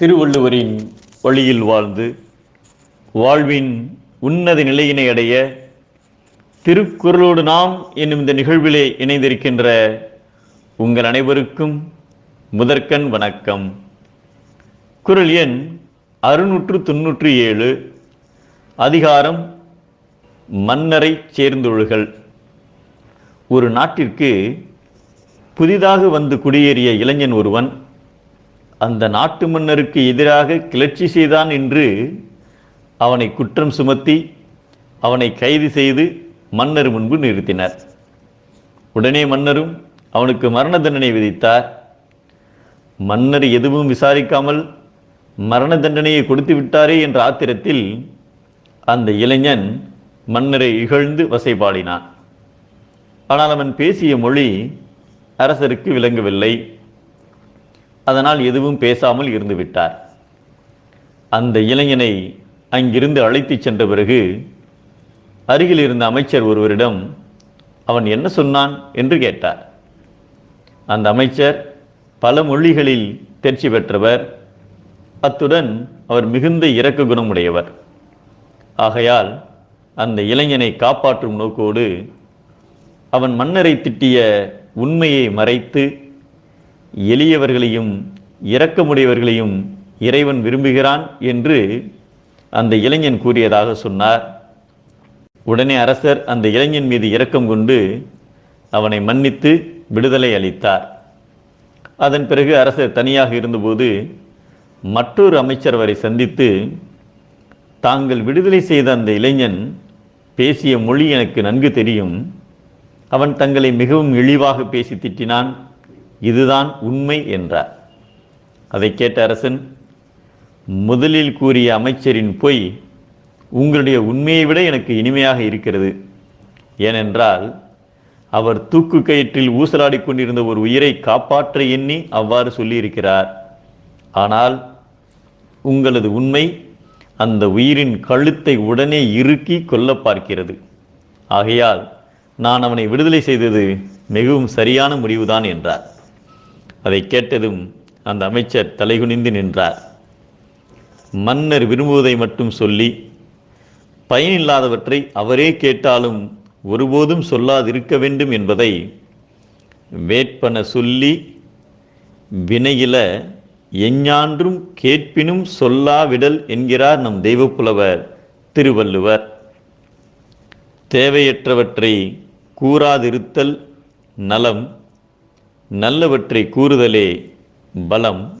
திருவள்ளுவரின் வழியில் வாழ்ந்து வாழ்வின் உன்னத நிலையினை அடைய திருக்குறளோடு நாம் என்னும் இந்த நிகழ்விலே இணைந்திருக்கின்ற உங்கள் அனைவருக்கும் முதற்கண் வணக்கம். குறள் எண் அறுநூற்று தொன்னூற்றி ஏழு அதிகாரம் மன்னரை சேர்ந்தொழுகள் ஒரு நாட்டிற்கு புதிதாக வந்து குடியேறிய இளைஞன் ஒருவன் அந்த நாட்டு மன்னருக்கு எதிராக கிளர்ச்சி செய்தான் என்று அவனை குற்றம் சுமத்தி அவனை கைது செய்து மன்னர் முன்பு நிறுத்தினர். உடனே மன்னரும் அவனுக்கு மரண தண்டனை விதித்தார். மன்னர் எதுவும் விசாரிக்காமல் மரண தண்டனையை கொடுத்து விட்டாரே என்ற ஆத்திரத்தில் அந்த இளைஞன் மன்னரை இகழ்ந்து வசைபாடினான். ஆனால் அவன் பேசிய மொழி அரசருக்கு விளங்கவில்லை. அதனால் எதுவும் பேசாமல் இருந்து விட்டார். அந்த இளைஞனை அங்கிருந்து அழைத்துச் சென்ற பிறகு அருகில் இருந்த அமைச்சர் ஒருவரிடம் அவன் என்ன சொன்னான்? என்று கேட்டார். அந்த அமைச்சர் பல மொழிகளில் தேர்ச்சி பெற்றவர். அத்துடன் அவர் மிகுந்த இரக்க குணமுடையவர். ஆகையால் அந்த இளைஞனை காப்பாற்றும் நோக்கோடு அவன் மன்னரை திட்டிய உண்மையை மறைத்து எளியவர்களையும் இரக்கமுடையவர்களையும் இறைவன் விரும்புகிறான் என்று அந்த இளைஞன் கூறியதாக சொன்னார். உடனே அரசர் அந்த இளைஞன் மீது இரக்கம் கொண்டு அவனை மன்னித்து விடுதலை அளித்தார். அதன் பிறகு அரசர் தனியாக இருந்தபோது மற்றொரு அமைச்சர் அவரை சந்தித்து தாங்கள் விடுதலை செய்த அந்த இளைஞன் பேசிய மொழி எனக்கு நன்கு தெரியும். அவன் தங்களை மிகவும் இழிவாக பேசி திட்டினான். இதுதான் உண்மை என்றார். அதை கேட்ட அரசன் முதலில் கூறிய அமைச்சரின் பொய் உங்களுடைய உண்மையை விட எனக்கு இனிமையாக இருக்கிறது. ஏனென்றால் அவர் தூக்கு கயிற்றில் ஊசலாடி கொண்டிருந்த ஒரு உயிரை காப்பாற்ற எண்ணி அவ்வாறு சொல்லியிருக்கிறார். ஆனால் உங்களது உண்மை அந்த உயிரின் கழுத்தை உடனே இறுக்கி கொல்ல பார்க்கிறது. ஆகையால் நான் அவனை விடுதலை செய்தது மிகவும் சரியான முடிவுதான் என்றார். அதை கேட்டதும் அந்த அமைச்சர் தலைகுனிந்து நின்றார். மன்னர் விரும்புவதை மட்டும் சொல்லி பயனில்லாதவற்றை அவரே கேட்டாலும் ஒருபோதும் சொல்லாதிருக்க வேண்டும் என்பதை வேட்பன சொல்லி வினையில எஞ்ஞான்றும் கேட்பினும் சொல்லாவிடல் என்கிறார் நம் தெய்வப்புலவர் திருவள்ளுவர். தேவையற்றவற்றை கூறாதிருத்தல் நலம் நல்லவற்றை கூறுதலே பலம்.